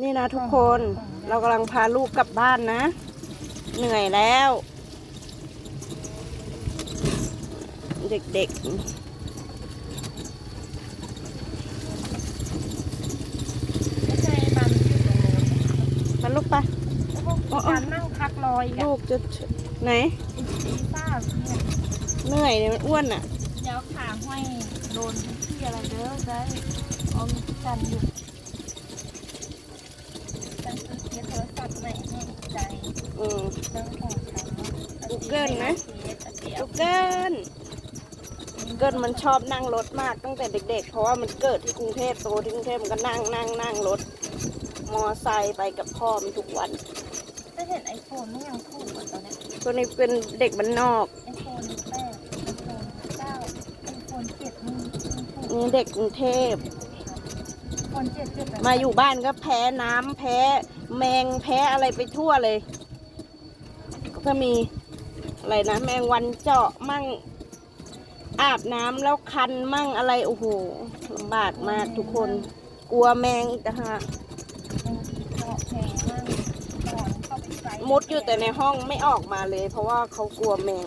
นี่นะทุกคนเรากำลังพาลูกกลับบ้านนะ เหนื่อยแล้ว เด็กไม่ใช่มันอยู่ตรงนู้นๆมาลูกไปแล้วพวกการนั่งพักรออีกอะลูกจะไหนอีซ่าเนี่ยเหนื่อยเนี่ยมันอ้วนอะ เดี๋ยวขาห้อยโดนที่อะไรเด้อได้เอามีกันอยู่ฉันซื้อเกียร์โทรศัพท์ใหม่ให้ใจ อืมเรื่องของฉัน Google นะเดี๋ยวลูกเกินเกินมันชอบนั่งรถมากตั้งแต่เด็ก ๆ เพราะว่ามันเกิดที่กรุงเทพโตที่กรุงเทพมันก็นั่งนั่งนั่งรถ มอไซค์ไปกับพ่อมันทุกวันจะเห็นไอโฟนไม่ยังถูกกว่าตอนเนี้ยตัวนี้เป็นเด็กบ้านนอกไอโฟนแปดไอโฟนเก้าไอโฟนเจ็ดนี่ยังถูกนี่เด็กกรุงเทพไอโฟนเจ็ดเจ็ดแบบมาอยู่บ้านก็แพ้น้ำแพ้แมงแพ้อะไรไปทั่วเลย ก็มีอะไรนะแมงวันเจาะมั่งอาบน้ำแล้วคันมั่งอะไรโอ้โหลำบากมากทุกคน กลัวแมงอีกนะฮะมุดอยู่แต่ในห้องไม่ออกมาเลย เพราะว่าเขากลัวแมง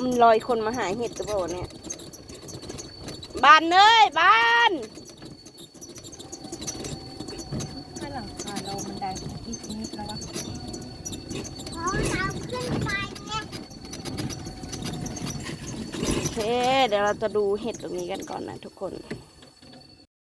มันลอยคนมาหาเห็ดหรือเปล่าเนี่ยบ้านเอ้ยบ้าน ข้างหลังคาเรามันได้อีกนิดแล้ววะ โอเค เดี๋ยวเราจะดูเห็ดตรงนี้กันก่อนนะทุกคน